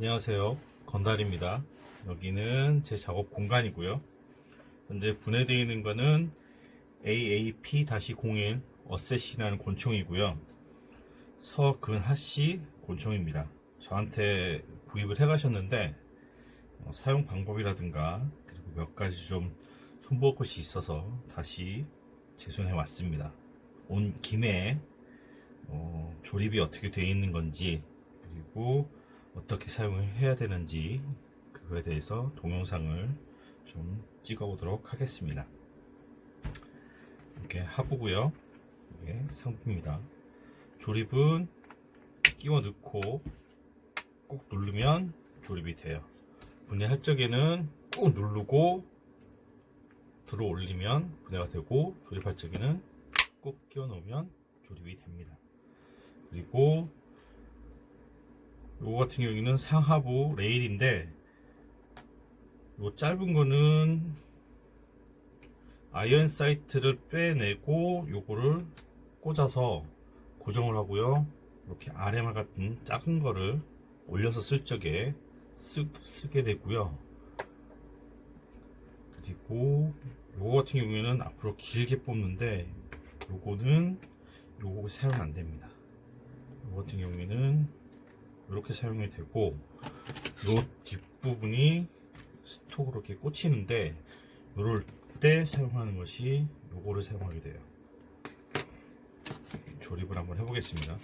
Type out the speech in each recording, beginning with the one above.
안녕하세요. 건달입니다. 여기는 제 작업 공간이고요. 현재 분해되어 있는 거는 AAP-01 어셋이라는 곤충이고요. 서근하씨 곤충입니다. 저한테 구입을 해 가셨는데 어, 사용 방법이라든가 그리고 몇 가지 좀 손볼 것이 있어서 다시 제손해 왔습니다. 온 김에 어, 조립이 어떻게 되어 있는 건지 그리고 어떻게 사용을 해야 되는지 그거에 대해서 동영상을 좀 찍어 보도록 하겠습니다. 이렇게 하부고요. 이게 상품입니다. 조립은 끼워 넣고 꾹 누르면 조립이 돼요. 분해 할 적에는 꾹 누르고 들어 올리면 분해가 되고 조립할 적에는 꾹 끼워 놓으면 조립이 됩니다. 그리고 요거 같은 경우에는 상하부 레일인데 요 짧은 거는 아이언 사이트를 빼내고 요거를 꽂아서 고정을 하고요. 이렇게 아레마 같은 작은 거를 올려서 쓸 적에 쓰, 쓰게 되고요. 그리고 요거 같은 경우에는 앞으로 길게 뽑는데 요거는 요거 사용 안 됩니다. 요거 같은 경우에는 이렇게 사용이 되고 요 뒷부분이 스톡으로 이렇게 꽂히는데 요럴 때 사용하는 것이 요거를 사용하게 돼요. 조립을 한번 해보겠습니다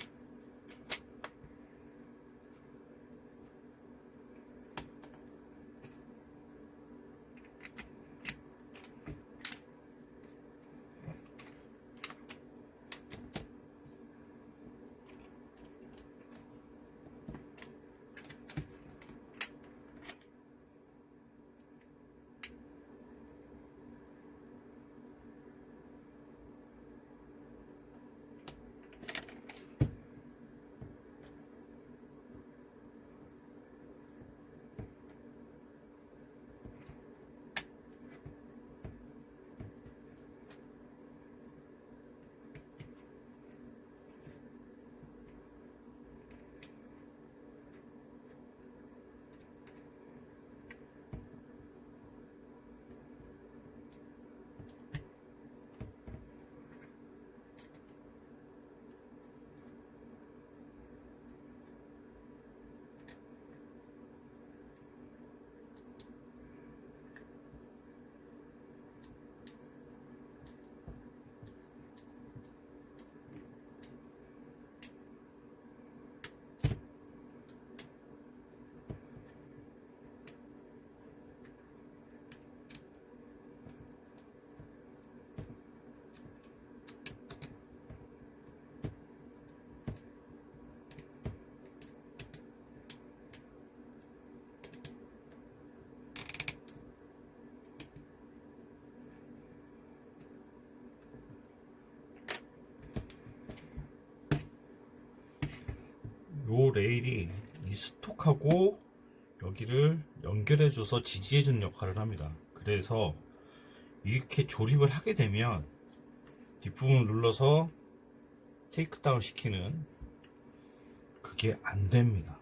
요 레일이 이 스톡하고 여기를 연결해 줘서 지지해 주는 역할을 합니다. 그래서 이렇게 조립을 하게 되면 뒷부분을 눌러서 테이크 다운 시키는 그게 안 됩니다.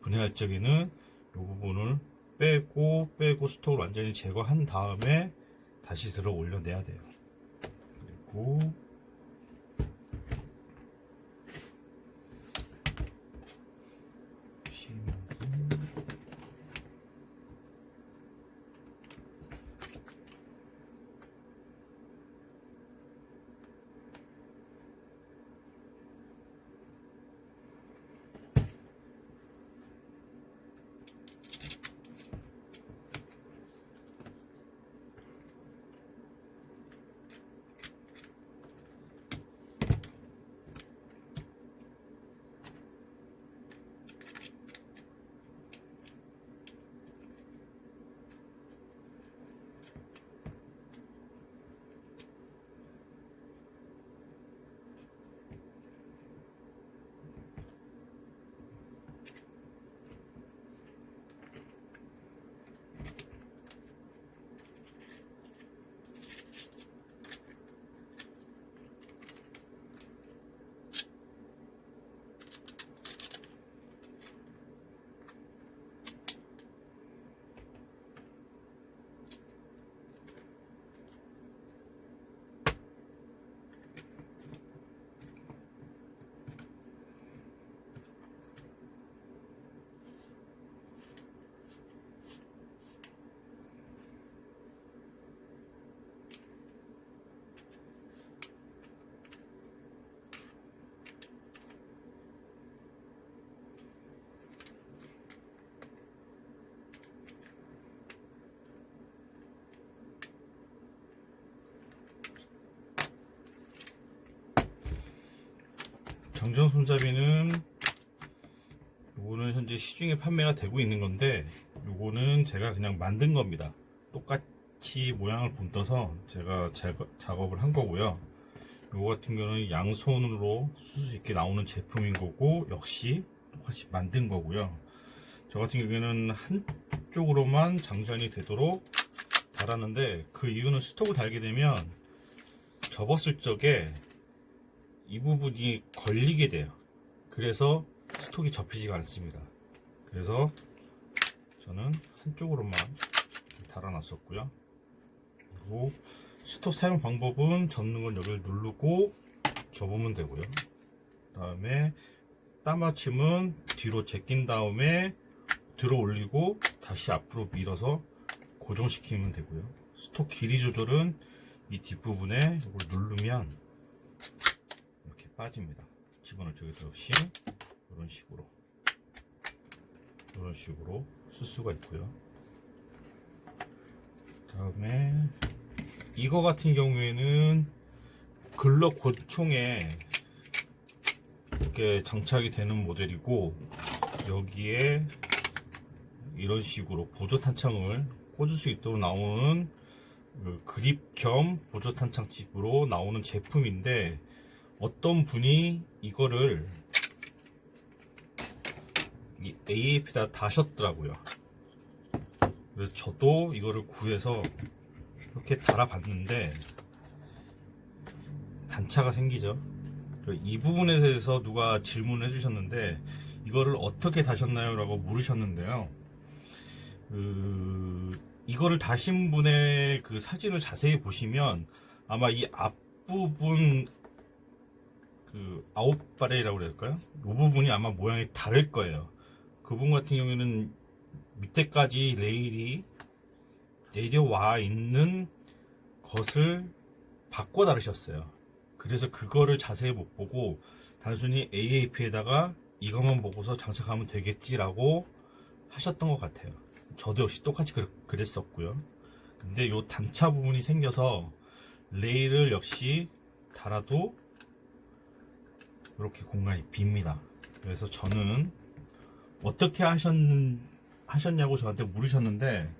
분해할 적에는 이 부분을 빼고 빼고 스톡을 완전히 제거한 다음에 다시 들어 올려내야 돼요. 그리고 장전 손잡이는 요거는 현재 시중에 판매가 되고 있는 건데 요거는 제가 그냥 만든 겁니다. 똑같이 모양을 본떠서 제가 작업을 한 거고요. 요거 같은 경우는 양손으로 쓸 수 있게 나오는 제품인 거고 역시 똑같이 만든 거고요. 저 같은 경우에는 한쪽으로만 장전이 되도록 달았는데 그 이유는 스톡을 달게 되면 접었을 적에 이 부분이 걸리게 돼요. 그래서 스톡이 접히지가 않습니다. 그래서 저는 한쪽으로만 달아놨었고요. 그리고 스톡 사용 방법은 접는 건 여기를 누르고 접으면 되고요. 다음에 땀받침은 뒤로 제낀 다음에 들어 올리고 다시 앞으로 밀어서 고정시키면 되고요. 스톡 길이 조절은 이 뒷부분에 이걸 누르면 빠집니다. 집어넣을 적에도 역시 이런 식으로 이런 식으로 쓸 수가 있고요. 다음에 이거 같은 경우에는 글럭 권총에 이렇게 장착이 되는 모델이고 여기에 이런 식으로 보조 탄창을 꽂을 수 있도록 나오는 그 그립 겸 보조 탄창 칩으로 나오는 제품인데 어떤 분이 이거를 이 AAP에다 다셨더라고요. 그래서 저도 이거를 구해서 이렇게 달아봤는데 단차가 생기죠. 그이 부분에 대해서 누가 질문을 해주셨는데 이거를 어떻게 다셨나요? 라고 물으셨는데요. 그, 이거를 다신 분의 그 사진을 자세히 보시면 아마 이 앞부분 그 아웃바레라고 그래야 될까요? 이 부분이 아마 모양이 다를 거예요. 그분 같은 경우에는 밑에까지 레일이 내려와 있는 것을 바꿔 다르셨어요. 그래서 그거를 자세히 못 보고 단순히 AAP에다가 이것만 보고서 장착하면 되겠지라고 하셨던 것 같아요. 저도 역시 똑같이 그랬- 그랬었고요. 근데 요 단차 부분이 생겨서 레일을 역시 달아도 이렇게 공간이 빕니다. 그래서 저는 어떻게 하셨는, 하셨냐고 저한테 물으셨는데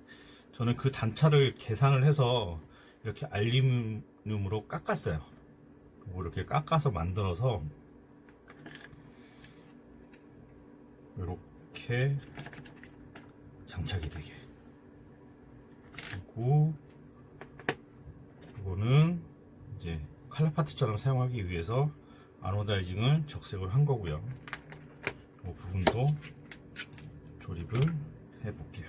저는 그 단차를 계산을 해서 이렇게 알루미늄으로 깎았어요. 뭐 이렇게 깎아서 만들어서 이렇게 장착이 되게 그리고 이거는 이제 칼라 파트처럼 사용하기 위해서 아노다이징을 적색을 한 거고요. 이 부분도 조립을 해 볼게요.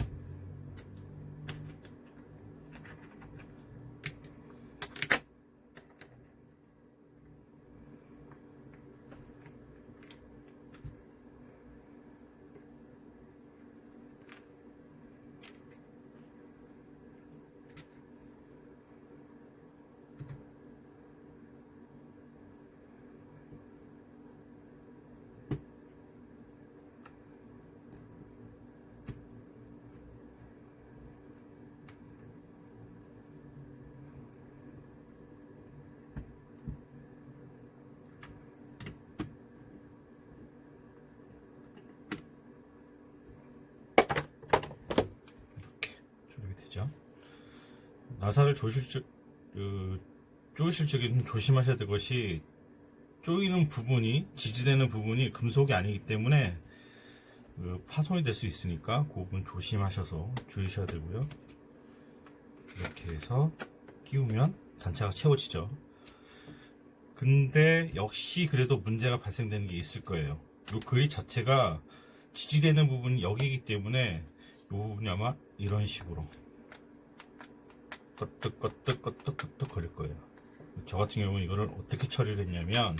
조립이 되죠. 나사를 조실 적, 그, 조이실 적에 좀 조심하셔야 될 것이 조이는 부분이 지지되는 부분이 금속이 아니기 때문에 그 파손이 될 수 있으니까 그 부분 조심하셔서 조이셔야 되고요. 이렇게 해서 끼우면 단차가 채워지죠. 근데 역시 그래도 문제가 발생되는 게 있을 거예요. 이 그립 자체가 지지되는 부분이 여기이기 때문에 이 부분이 아마 이런 식으로 껐득껐득껐득껐득 거릴 거예요. 저 같은 경우는 이거를 어떻게 처리를 했냐면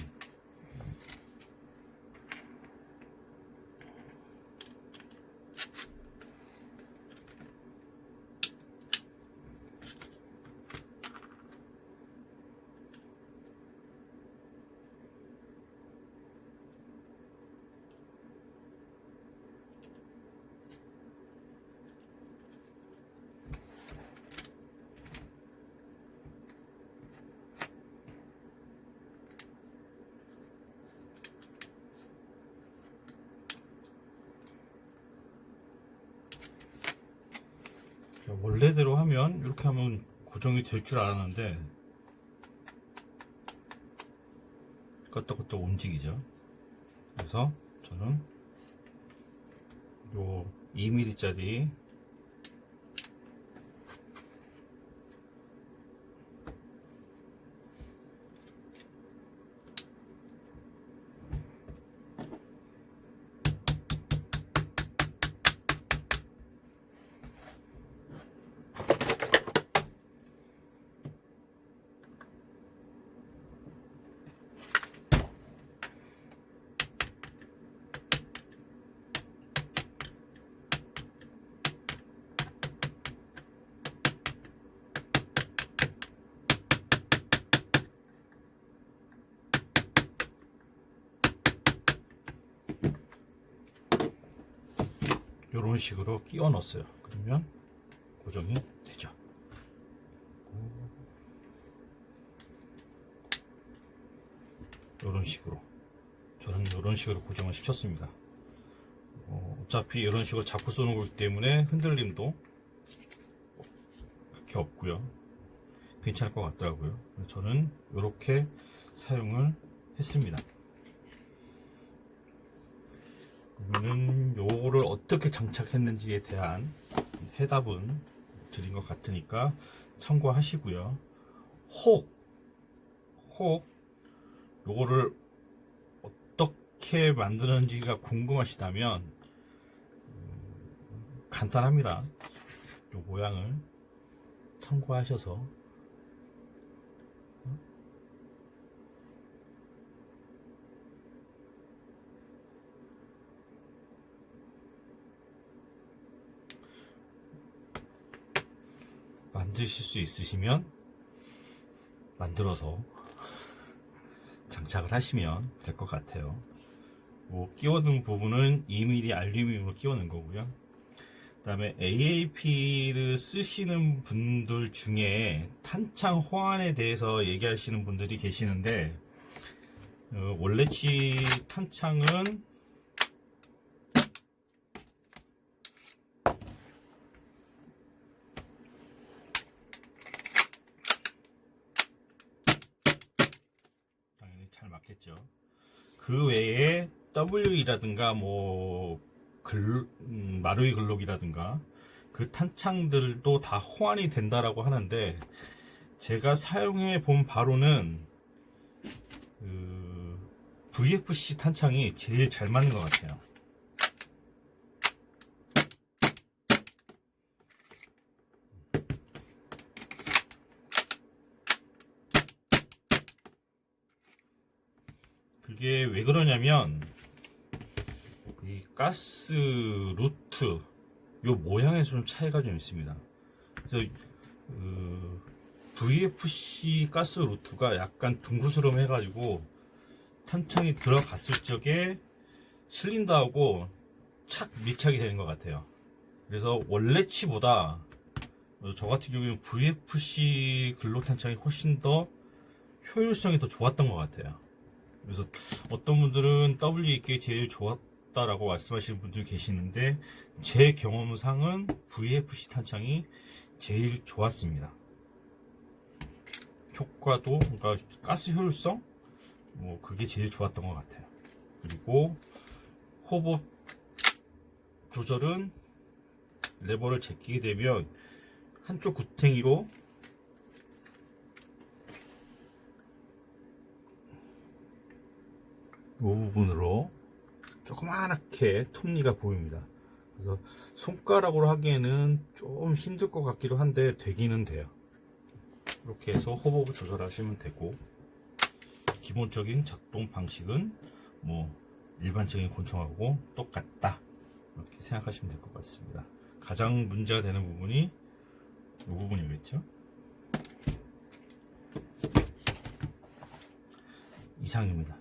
원래대로 하면 이렇게 하면 고정이 될 줄 알았는데 껐다껐다 움직이죠. 그래서 저는 요 2mm짜리 이런 식으로 끼워 넣었어요. 그러면 고정이 되죠. 이런 식으로 저는 이런 식으로 고정을 시켰습니다. 어, 차피 이런 식으로 잡고 쏘는 거기 때문에 흔들림도 그렇게 없고요. 괜찮을 것 같더라고요. 저는 이렇게 사용을 했습니다. 그러면은 요거를 어떻게 장착했는지에 대한 해답은 드린 것 같으니까 참고하시고요. 혹, 혹, 요거를 어떻게 만드는지가 궁금하시다면, 음, 간단합니다. 요 모양을 참고하셔서 만드실 수 있으시면 만들어서 장착을 하시면 될 것 같아요. 뭐 끼워둔 부분은 2mm 알루미늄으로 끼워놓은 거고요. 그 다음에 AAP를 쓰시는 분들 중에 탄창 호환에 대해서 얘기하시는 분들이 계시는데 어, 원래치 탄창은 당연히 잘 맞겠죠. 그 외에 W이라든가 뭐 글, 음, 마루이 글록이라든가 그 탄창들도 다 호환이 된다라고 하는데 제가 사용해 본 바로는 그 VFC 탄창이 제일 잘 맞는 것 같아요. 그게 왜 그러냐면 이 가스 루트 요 모양에 좀 차이가 좀 있습니다. 그래서 그 VFC 가스 루트가 약간 둥그스름 해가지고 탄창이 들어갔을 적에 실린더하고 착 밀착이 되는 것 같아요. 그래서 원래 치보다 저 같은 경우에는 VFC 글록 탄창이 훨씬 더 효율성이 더 좋았던 것 같아요. 그래서 어떤 분들은 WE가 제일 좋았다라고 말씀하시는 분들 계시는데 제 경험상은 VFC 탄창이 제일 좋았습니다. 효과도 그러니까 가스 효율성 뭐 그게 제일 좋았던 것 같아요. 그리고 호흡 조절은 레버를 제끼게 되면 한쪽 구탱이로 이 부분으로 조그맣게 톱니가 보입니다. 그래서 손가락으로 하기에는 좀 힘들 것 같기도 한데 되기는 돼요. 이렇게 해서 호흡을 조절하시면 되고 기본적인 작동 방식은 뭐 일반적인 곤충하고 똑같다 이렇게 생각하시면 될 것 같습니다. 가장 문제가 되는 부분이 이 부분이겠죠. 이상입니다.